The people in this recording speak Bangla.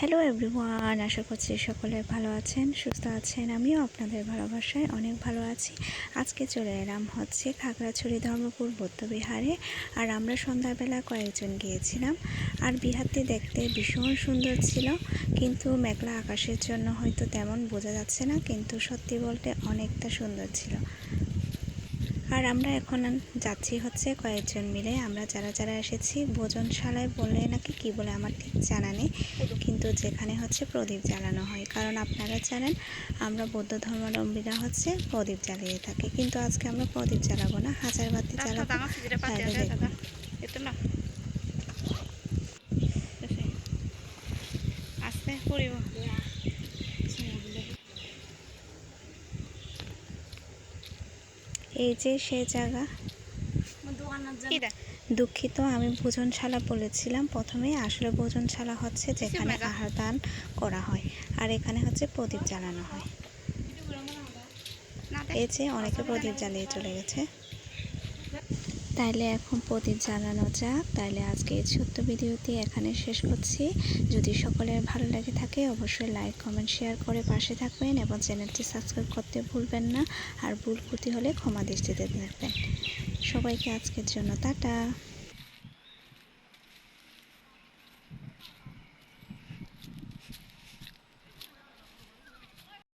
হ্যালো এভরিওয়ান আশা করছি সকলে ভালো আছেন, সুস্থ আছেন। আমিও আপনাদের ভালোবাসায় অনেক ভালো আছি। আজকে চলে এলাম হচ্ছে খাগড়াছড়ি ধর্মপুর বৌদ্ধবিহারে আর আমরা সন্ধ্যাবেলা কয়েকজন গিয়েছিলাম। আর বিহারটি দেখতে ভীষণ সুন্দর ছিল, কিন্তু মেঘলা আকাশের জন্য হয়তো তেমন বোঝা যাচ্ছে না, কিন্তু সত্যি বলতে অনেকটা সুন্দর ছিল। আর আমরা এখন যাচ্ছি হচ্ছে কয়েকজন মিলে। আমরা যারা যারা এসেছি ভোজনশালায় বলে নাকি কি বলে আমার ঠিক জানা নেই। কিন্তু যেখানে হচ্ছে প্রদীপ জ্বালানো হয়। কারণ আপনারা জানেন আমরা বৌদ্ধ ধর্মাবলম্বীরা হচ্ছে প্রদীপ জ্বালিয়ে থাকি। কিন্তু আজকে আমরা প্রদীপ জ্বালাবো না হাজার বাতি জ্বালাবো। আস্তে পড়িব। এই যে সে জায়গা। দুঃখিত আমি ভোজনশালা বলেছিলাম। প্রথমে আসলে ভোজনশালা হচ্ছে যেখানে আহার দান করা হয় আর এখানে হচ্ছে প্রদীপ জ্বালানো হয়। এই যে অনেকে প্রদীপ জ্বালিয়ে চলে গেছে। তাইলে এখন প্রদীপ জানানো যাক। তাইলে আজকে এই ছোট্ট ভিডিওটি এখানে শেষ করছি। যদি সকলের ভালো লাগে থাকে, অবশ্যই লাইক কমেন্ট শেয়ার করে পাশে থাকবেন এবং চ্যানেলটি সাবস্ক্রাইব করতে ভুলবেন না। আর ভুল ক্ষতি হলে ক্ষমা দৃষ্টিতে থাকবেন সবাইকে আজকের জন্য টাটা।